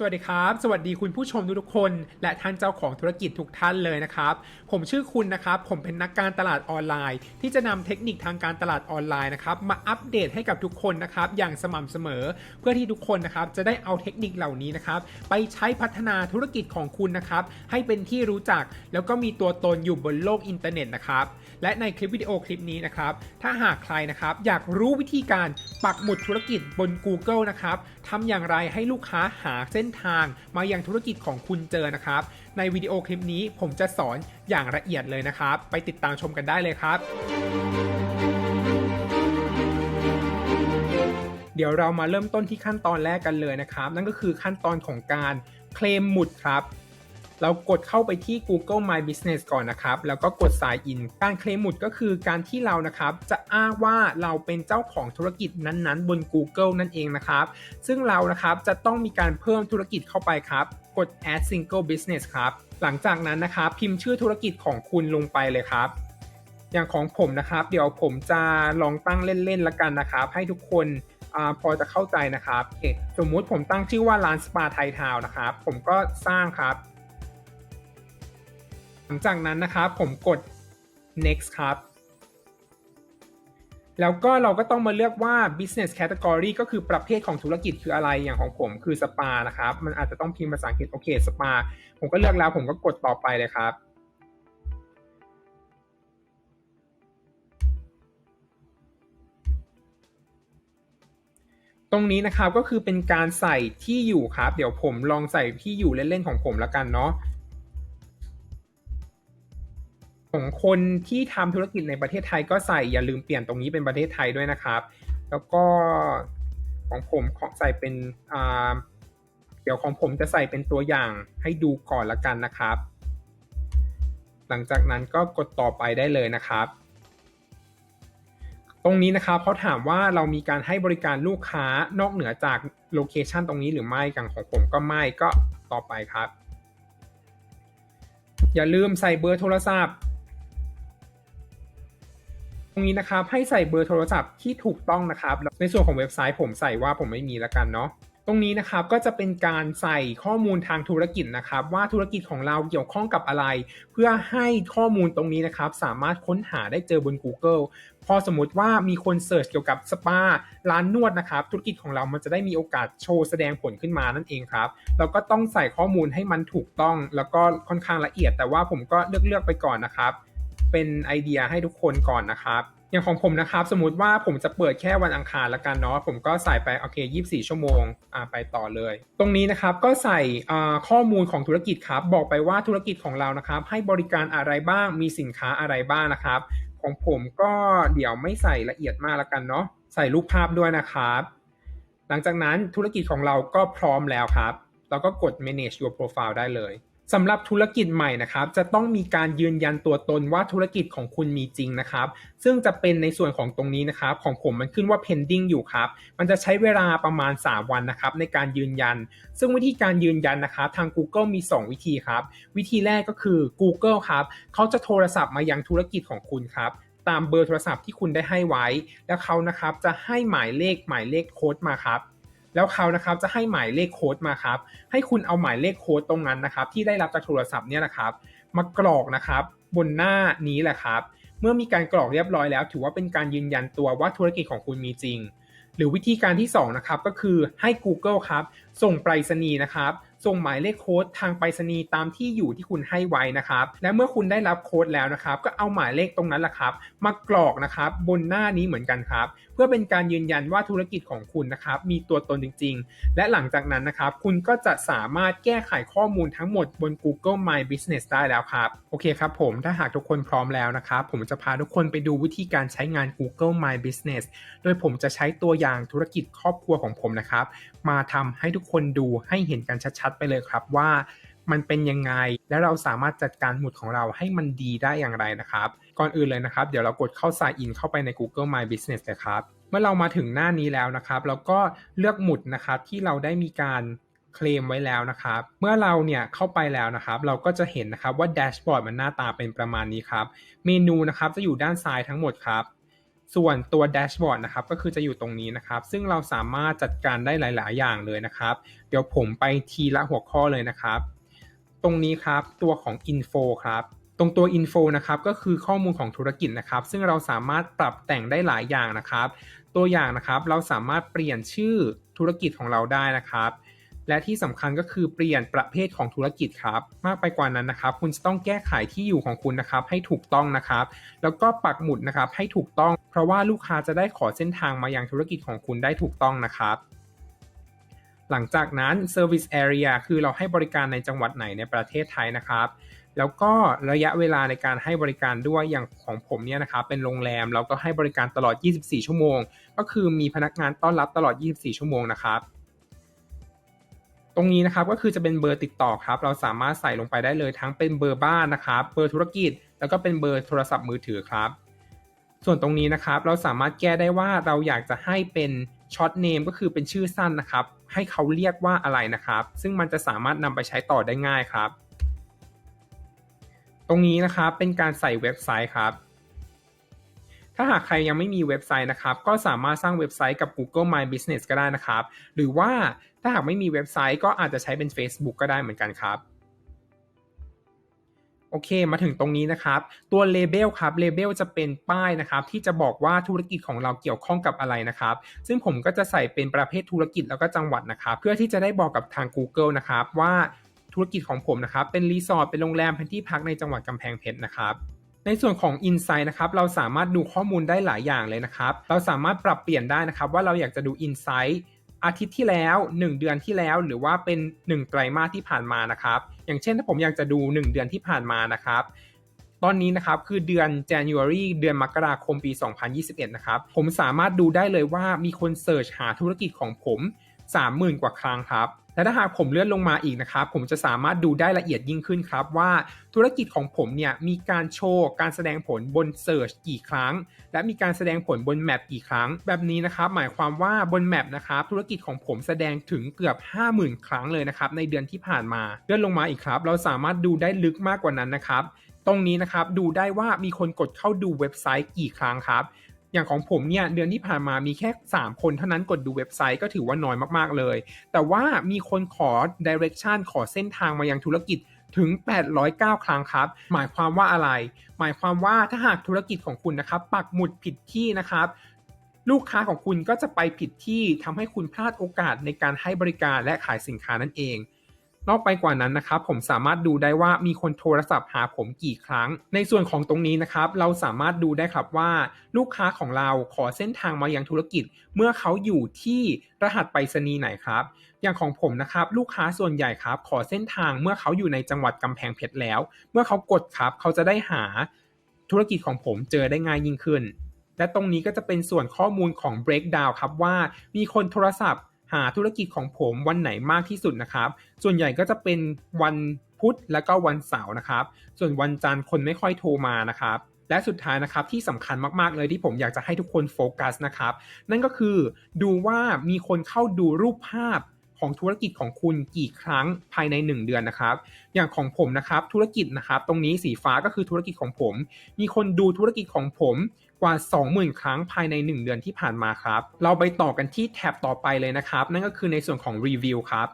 สวัสดีครับ สวัสดีคุณผู้ชมทุกคน และท่านเจ้าของธุรกิจทุกท่านเลยนะครับ ผมชื่อคุณนะครับ ผมเป็นนักการตลาดออนไลน์ ที่จะนำเทคนิคทางการตลาดออนไลน์นะครับมาอัปเดตให้กับทุกคนนะครับอย่างสม่ำเสมอ เพื่อที่ทุกคนนะครับจะได้เอาเทคนิคเหล่านี้นะครับไปใช้พัฒนาธุรกิจของคุณนะครับให้เป็นที่รู้จัก แล้วก็มีตัวตนอยู่บนโลกอินเทอร์เน็ตนะครับและในคลิปวิดีโอคลิปนี้นะครับถ้าหากใครนะครับอยากรู้วิธีการปักหมุดธุรกิจบน Google นะครับทำอย่างไรให้ลูกค้าหาเส้นทางมายังธุรกิจของคุณเจอนะครับ ในวิดีโอคลิปนี้ผมจะสอนอย่างละเอียดเลยนะครับ ไปติดตามชมกันได้เลยครับเดี๋ยวเรามาเริ่มต้นที่ขั้นตอนแรกกันเลยนะครับ นั่นก็คือขั้นตอนของการเคลมหมุดครับ เรากดเข้าไปที่ Google My Business ก่อนนะครับ แล้วก็กด Sign In การเคลมหมุดก็คือการที่เรานะครับจะอ้างว่าเราเป็นเจ้าของธุรกิจนั้นๆ บน Google นั่นเองนะครับ ซึ่งเรานะครับจะต้องมีการเพิ่มธุรกิจเข้าไปครับ กด Add Single Business ครับ หลังจากนั้นนะครับพิมพ์ชื่อธุรกิจของคุณลงไปเลยครับอย่างของผมนะครับ เดี๋ยวผมจะลองตั้งเล่นๆละกันนะครับ ให้ทุกคนอพอจะเข้าใจนะครับเสมมุติผมตั้งชื่อว่าร้านสปาไทยทาวนะครับ ผมก็สร้างครับ หลังจากนั้นนะครับผมกด next ครับ แล้วก็เราก็ต้องมาเลือกว่า business category ก็คือประเภทของธุรกิจคืออะไรอย่างของผมคือสปานะครับ มันอาจจะต้องพิมพ์ภาษาอังกฤษโอเคสปาผมก็เลือกแล้วผมก็กดต่อไปเลยครับตรงนี้นะครับก็คือเป็นการใส่ที่อยู่ครับ เดี๋ยวผมลองใส่ที่อยู่เล่นๆของผมแล้วกันเนาะ ของคนที่ทำธุรกิจในประเทศไทยก็ใส่อย่าลืมเปลี่ยนตรงนี้เป็นประเทศไทยด้วยนะครับ แล้วก็ของผมขอใส่เป็นอ่าเดี๋ยวของผมจะใส่เป็นตัวอย่างให้ดูก่อนละกันนะครับ หลังจากนั้นก็กดต่อไปได้เลยนะครับ ตรงนี้นะครับเขาถามว่าเรามีการให้บริการลูกค้านอกเหนือจากโลเคชันตรงนี้หรือไม่อย่างของผมก็ไม่ก็ต่อไปครับ อย่าลืมใส่เบอร์โทรศัพท์ รงนี้นะครับให้ใส่เบอร์โทรศัพท์ที่ถูกต้องนะครับ ในส่วนของเว็บไซต์ผมใส่ว่าผมไม่มีล้วกันเนาะตรงนี้นะครับก็จะเป็นการใส่ข้อมูลทางธุรกิจนะครับ ว่าธุรกิจของเราเกี่ยวข้องกับอะไร เพื่อให้ข้อมูลตรงนี้นะครับ สามารถค้นหาได้เจอบน Google พอสมมติว่ามีคนเสิร์ชเกี่ยวกับสปาร้านนวดนะครับ ธุรกิจของเรามันจะได้มีโอกาสโชว์แสดงผลขึ้นมานั่นเองครับเราก็ต้องใส่ข้อมูลให้มันถูกต้อง แล้วก็ค่อนข้างละเอียด แต่ว่าผมก็เลือกเลือกๆไปก่อนนะครับ เป็นไอเดียให้ทุกคนก่อนนะครับ อย่างของผมนะครับ สมมติว่าผมจะเปิดแค่วันอังคารละกันเนาะผมก็ใส่ไปโอเค 24 ชั่วโมงอ่าไปต่อเลย ตรงนี้นะครับก็ใส่ข้อมูลของธุรกิจครับ บอกไปว่าธุรกิจของเรานะครับ ให้บริการอะไรบ้างมีสินค้าอะไรบ้างนะครับ ของผมก็เดี๋ยวไม่ใส่ละเอียดมากละกันเนาะใส่รูปภาพด้วยนะครับ หลังจากนั้นธุรกิจของเราก็พร้อมแล้วครับ เราก็กด manage your profile ได้เลย สำหรับธุรกิจใหม่นะครับ จะต้องมีการยืนยันตัวตนว่าธุรกิจของคุณมีจริงนะครับ ซึ่งจะเป็นในส่วนของตรงนี้นะครับ ของผมมันขึ้นว่า pending อยู่ครับ มันจะใช้เวลาประมาณ 3 วันนะครับ ในการยืนยัน ซึ่งวิธีการยืนยันนะครับทาง Google มี 2 วิธีครับ วิธีแรกก็คือ Google ครับเขาจะโทรศัพท์มายังธุรกิจของคุณครับตามเบอร์โทรศัพท์ที่คุณได้ให้ไว้ แล้วเขานะครับจะให้หมายเลขหมายเลขโค้ดมาครับ แล้วเขานะครับจะให้หมายเลขโค้ดมาครับ ให้คุณเอาหมายเลขโค้ดตรงนั้นนะครับ ที่ได้รับจากโทรศัพท์เนี่ยนะครับ มากรอกนะครับ บนหน้านี้แหละครับ เมื่อมีการกรอกเรียบร้อยแล้ว ถือว่าเป็นการยืนยันตัวว่าธุรกิจของคุณมีจริง หรือวิธีการที่ 2 นะครับ ก็คือให้ Google ครับ ส่งไปรษณีย์นะครับส่งหมายเลขโค้ดทางไปรษณีย์ตามที่อยู่ที่คุณให้ไว้นะครับ และเมื่อคุณได้รับโค้ดแล้วนะครับ ก็เอาหมายเลขตรงนั้นแหละครับ มากรอกนะครับ บนหน้านี้เหมือนกันครับ พื่อเป็นการยืนยันว่าธุรกิจของคุณนะครับมีตัวตนจริง ๆ และหลังจากนั้นนะครับคุณก็จะสามารถแก้ไขข้อมูลทั้งหมดบน Google My Business ได้แล้วครับโอเคครับผมถ้าหากทุกคนพร้อมแล้วนะครับผมจะพาทุกคนไปดูวิธีการใช้งาน Google My Business โดยผมจะใช้ตัวอย่างธุรกิจครอบครัวของผมนะครับ มาทำให้ทุกคนดูให้เห็นกันชัดๆ ไปเลยครับว่ามันเป็นยังไง และเราสามารถจัดการหมุดของเราให้มันดีได้อย่างไรนะครับ ก่อนอื่นเลยนะครับ เดี๋ยวเรากดเข้า sign in เข้าไปใน Google My Business เลยครับ เมื่อเรามาถึงหน้านี้แล้วนะครับเราก็เลือกหมุดนะครับที่เราได้มีการเคลมไว้แล้วนะครับ เมื่อเราเนี่ยเข้าไปแล้วนะครับ เราก็จะเห็นนะครับว่าแดชบอร์ดมันหน้าตาเป็นประมาณนี้ครับ เมนูนะครับจะอยู่ด้านซ้ายทั้งหมดครับ ส่วนตัวแดชบอร์ดนะครับก็คือจะอยู่ตรงนี้นะครับ ซึ่งเราสามารถจัดการได้หลาย ๆ อย่างเลยนะครับ เดี๋ยวผมไปทีละหัวข้อเลยนะครับ ตรงนี้ครับตัวของ Info ครับ ตรงตัว Info นะครับก็คือข้อมูลของธุรกิจนะครับ ซึ่งเราสามารถปรับแต่งได้หลายอย่างนะครับ ตัวอย่างนะครับเราสามารถเปลี่ยนชื่อธุรกิจของเราได้นะครับ และที่สำคัญก็คือเปลี่ยนประเภทของธุรกิจครับ มากไปกว่านั้นนะครับ คุณจะต้องแก้ไขที่อยู่ของคุณนะครับ ให้ถูกต้องนะครับ แล้วก็ปักหมุดนะครับให้ถูกต้อง เพราะว่าลูกค้าจะได้ขอเส้นทางมายังธุรกิจของคุณได้ถูกต้องนะครับหลังจากนั้น Service Area คือเราให้บริการในจังหวัดไหนในประเทศไทยนะครับ แล้วก็ระยะเวลาในการให้บริการด้วยอย่างของผมเนี่ยนะครับเป็นโรงแรมเราก็ให้บริการตลอด 24 ชั่วโมง ก็คือมีพนักงานต้อนรับตลอด 24 ชั่วโมงนะครับตรงนี้นะครับก็คือจะเป็นเบอร์ติดต่อครับ เราสามารถใส่ลงไปได้เลยทั้งเป็นเบอร์บ้านนะครับ เบอร์ธุรกิจ แล้วก็เป็นเบอร์โทรศัพท์มือถือครับ ส่วนตรงนี้นะครับเราสามารถแก้ได้ว่าเราอยากจะให้เป็นช็อตเนมก็คือเป็นชื่อสั้นนะครับ ให้เขาเรียกว่าอะไรนะครับ ซึ่งมันจะสามารถนำไปใช้ต่อได้ง่ายครับ ตรงนี้นะครับเป็นการใส่เว็บไซต์ครับ ถ้าหากใครยังไม่มีเว็บไซต์นะครับ ก็สามารถสร้างเว็บไซต์กับ Google My Business ก็ได้นะครับ หรือว่าถ้าหากไม่มีเว็บไซต์ก็อาจจะใช้เป็น Facebook ก็ได้เหมือนกันครับโอเค มาถึงตรงนี้นะครับ ตัว Label ครับ Label จะเป็นป้ายนะครับ ที่จะบอกว่าธุรกิจของเราเกี่ยวข้องกับอะไรนะครับ ซึ่งผมก็จะใส่เป็นประเภทธุรกิจแล้วก็จังหวัดนะครับ เพื่อที่จะได้บอกกับทาง Google นะครับว่า ธุรกิจของผมนะครับ เป็นรีสอร์ท เป็นโรงแรม เป็นที่พักในจังหวัดกำแพงเพชรนะครับ ในส่วนของ Insight นะครับ เราสามารถดูข้อมูลได้หลายอย่างเลยนะครับ เราสามารถปรับเปลี่ยนได้นะครับ ว่าเราอยากจะดู Insight อาทิตย์ที่แล้ว 1 เดือนที่แล้ว หรือว่าเป็น 1 ไตรมาสที่ผ่านมานะครับ อย่างเช่นถ้าผมอยากจะดู 1 เดือนที่ผ่านมานะครับตอนนี้นะครับคือเดือน January เดือนมกราคมปี 2021 นะครับ ผมสามารถดูได้เลยว่ามีคนเสิร์ชหาธุรกิจของผม 30,000 กว่าครั้งครับ และถ้าหากผมเลื่อนลงมาอีกนะครับ ผมจะสามารถดูได้ละเอียดยิ่งขึ้นครับว่าธุรกิจของผมเนี่ยมีการโชว์การแสดงผลบน Search กี่ครั้ง และมีการแสดงผลบนแมปกี่ครั้ง แบบนี้นะครับหมายความว่าบนแมปนะครับธุรกิจของผมแสดงถึงเกือบ 50,000 ครั้งเลยนะครับในเดือนที่ผ่านมาเลื่อนลงมาอีกครับ เราสามารถดูได้ลึกมากกว่านั้นนะครับ ตรงนี้นะครับดูได้ว่ามีคนกดเข้าดูเว็บไซต์กี่ครั้งครับ อย่างของผมเนี่ยเดือนที่ผ่านมามีแค่ 3 คนเท่านั้นกดดูเว็บไซต์ก็ถือว่าน้อยมากๆเลย แต่ว่ามีคนขอ direction ขอเส้นทางมายังธุรกิจถึง 809 ครั้งครับ หมายความว่าอะไร หมายความว่าถ้าหากธุรกิจของคุณนะครับ ปักหมุดผิดที่นะครับ ลูกค้าของคุณก็จะไปผิดที่ทำให้คุณพลาดโอกาสในการให้บริการและขายสินค้านั่นเอง นอกไปกว่านั้นนะครับผมสามารถดูได้ว่ามีคนโทรศัพท์หาผมกี่ครั้ง ในส่วนของตรงนี้นะครับเราสามารถดูได้ครับว่าลูกค้าของเราขอเส้นทางมายังธุรกิจ เมื่อเขาอยู่ที่รหัสไปรษณีย์ไหนครับ อย่างของผมนะครับลูกค้าส่วนใหญ่ครับ ขอเส้นทางเมื่อเขาอยู่ในจังหวัดกำแพงเพชรแล้ว เมื่อเขากดครับ เขาจะได้หาธุรกิจของผมเจอได้ง่ายยิ่งขึ้นและตรงนี้ก็จะเป็นส่วนข้อมูลของ breakdown ครับว่ามีคนโทรศัพท์ หาธุรกิจของผมวันไหนมากที่สุดนะครับ ส่วนใหญ่ก็จะเป็นวันพุธและก็วันเสาร์นะครับ ส่วนวันจันทร์คนไม่ค่อยโทรมานะครับและสุดท้ายนะครับที่สำคัญมากๆเลยที่ผมอยากจะให้ทุกคนโฟกัสนะครับ นั่นก็คือดูว่ามีคนเข้าดูรูปภาพของธุรกิจของคุณกี่ครั้งภายใน 1 เดือนนะครับ อย่างของผมนะครับธุรกิจนะครับ ตรงนี้สีฟ้าก็คือธุรกิจของผม มีคนดูธุรกิจของผม กว่า 20,000 ครั้งภายใน 1 เดือนที่ผ่านมาครับ เราไปต่อกันที่แท็บต่อไปเลยนะครับ นั่นก็คือในส่วนของรีวิวครับ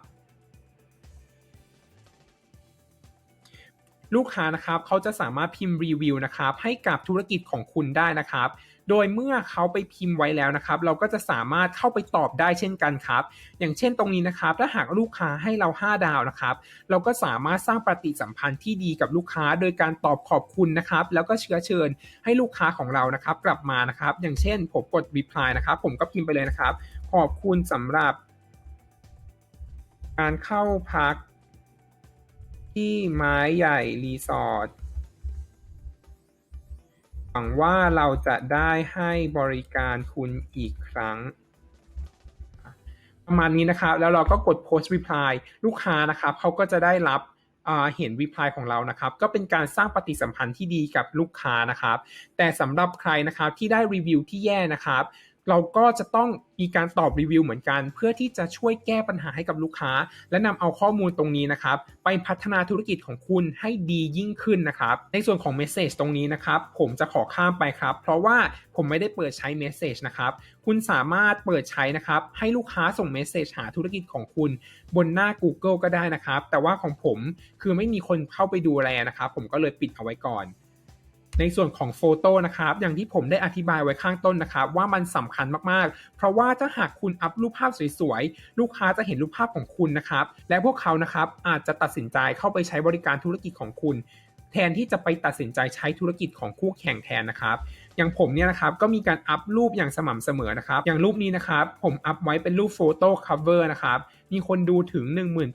ลูกค้านะครับเขาจะสามารถพิมพ์รีวิวนะครับให้กับธุรกิจของคุณได้นะครับ โดยเมื่อเขาไปพิมพ์ไว้แล้วนะครับ เราก็จะสามารถเข้าไปตอบได้เช่นกันครับ อย่างเช่นตรงนี้นะครับ ถ้าหากลูกค้าให้เรา 5 ดาวนะครับ เราก็สามารถสร้างปฏิสัมพันธ์ที่ดีกับลูกค้า โดยการตอบขอบคุณนะครับ แล้วก็เชื้อเชิญให้ลูกค้าของเรานะครับ กลับมานะครับ อย่างเช่น ผมกด reply นะครับ ผมก็พิมพ์ไปเลยนะครับ ขอบคุณสำหรับ การเข้าพักที่ไม้ใหญ่รีสอร์ท หวังว่าเราจะได้ให้บริการคุณอีกครั้ง ประมาณนี้นะครับ แล้วเราก็กด post reply ลูกค้านะครับเขาก็จะได้รับเห็น reply ของเรานะครับ ก็เป็นการสร้างปฏิสัมพันธ์ที่ดีกับลูกค้านะครับ แต่สำหรับใครนะครับที่ได้รีวิวที่แย่นะครับ เราก็จะต้องมีการตอบรีวิวเหมือนกัน เพื่อที่จะช่วยแก้ปัญหาให้กับลูกค้า และนำเอาข้อมูลตรงนี้นะครับ ไปพัฒนาธุรกิจของคุณให้ดียิ่งขึ้นนะครับ ในส่วนของเมสเซจตรงนี้นะครับ ผมจะขอข้ามไปครับ เพราะว่าผมไม่ได้เปิดใช้เมสเซจนะครับ คุณสามารถเปิดใช้นะครับ ให้ลูกค้าส่งเมสเซจหาธุรกิจของคุณ บนหน้า Google ก็ได้นะครับ แต่ว่าของผมคือไม่มีคนเข้าไปดูแลนะครับ ผมก็เลยปิดเอาไว้ก่อน ในส่วนของโฟโต้นะครับ อย่างที่ผมได้อธิบายไว้ข้างต้นนะครับ ว่ามันสำคัญมากๆ เพราะว่าถ้าหากคุณอัพรูปภาพสวยๆ ลูกค้าจะเห็นรูปภาพของคุณนะครับ และพวกเขานะครับอาจจะตัดสินใจเข้าไปใช้บริการธุรกิจของคุณ แทนที่จะไปตัดสินใจใช้ธุรกิจของคู่แข่งแทนนะครับ อย่างผมเนี่ยนะครับก็มีการอัพรูปอย่างสม่ำเสมอนะครับ อย่างรูปนี้นะครับผมอัพไว้เป็นรูปโฟโต้คัฟเวอร์นะครับมีคนดูถึง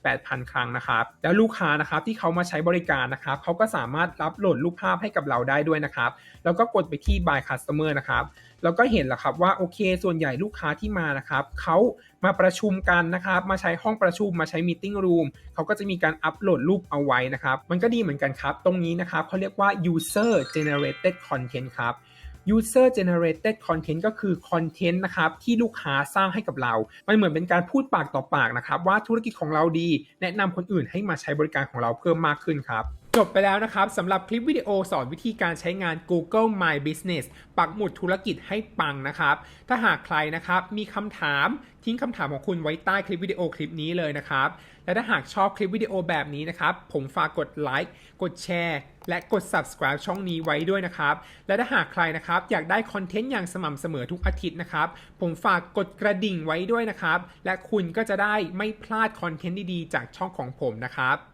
18,000 ครั้งนะครับ แล้วลูกค้านะครับที่เขามาใช้บริการนะครับเขาก็สามารถรับโหลดรูปภาพให้กับเราได้ด้วยนะครับ แล้วก็กดไปที่ buy customer นะครับแล้วก็เห็นแล้วครับว่าโอเค ส่วนใหญ่ลูกค้าที่มานะครับเขามาประชุมกันนะครับมาใช้ห้องประชุมมาใช้ meeting room เขาก็จะมีการอัปโหลดรูปเอาไว้นะครับ มันก็ดีเหมือนกันครับ ตรงนี้นะครับเขาเรียกว่า user generated content ครับ user generated content ก็คือคอนเทนต์นะครับที่ลูกค้าสร้างให้กับเรา มันเหมือนเป็นการพูดปากต่อปากนะครับว่าธุรกิจของเราดี แนะนำคนอื่นให้มาใช้บริการของเราเพิ่มมากขึ้นครับจบไปแล้วนะครับสำหรับคลิปวิดีโอสอนวิธีการใช้งาน Google My Business ปักหมุดธุรกิจให้ปังนะครับ ถ้าหากใครนะครับมีคำถามทิ้งคำถามของคุณไว้ใต้คลิปวิดีโอคลิปนี้เลยนะครับ และถ้าหากชอบคลิปวิดีโอแบบนี้นะครับ ผมฝากกดไลค์กดแชร์ และกด subscribe ช่องนี้ไว้ด้วยนะครับ และถ้าหากใครนะครับอยากได้คอนเทนต์อย่างสม่ำเสมอทุกอาทิตย์นะครับ ผมฝากกดกระดิ่งไว้ด้วยนะครับ และคุณก็จะได้ไม่พลาดคอนเทนต์ดีๆ จากช่องของผมนะครับ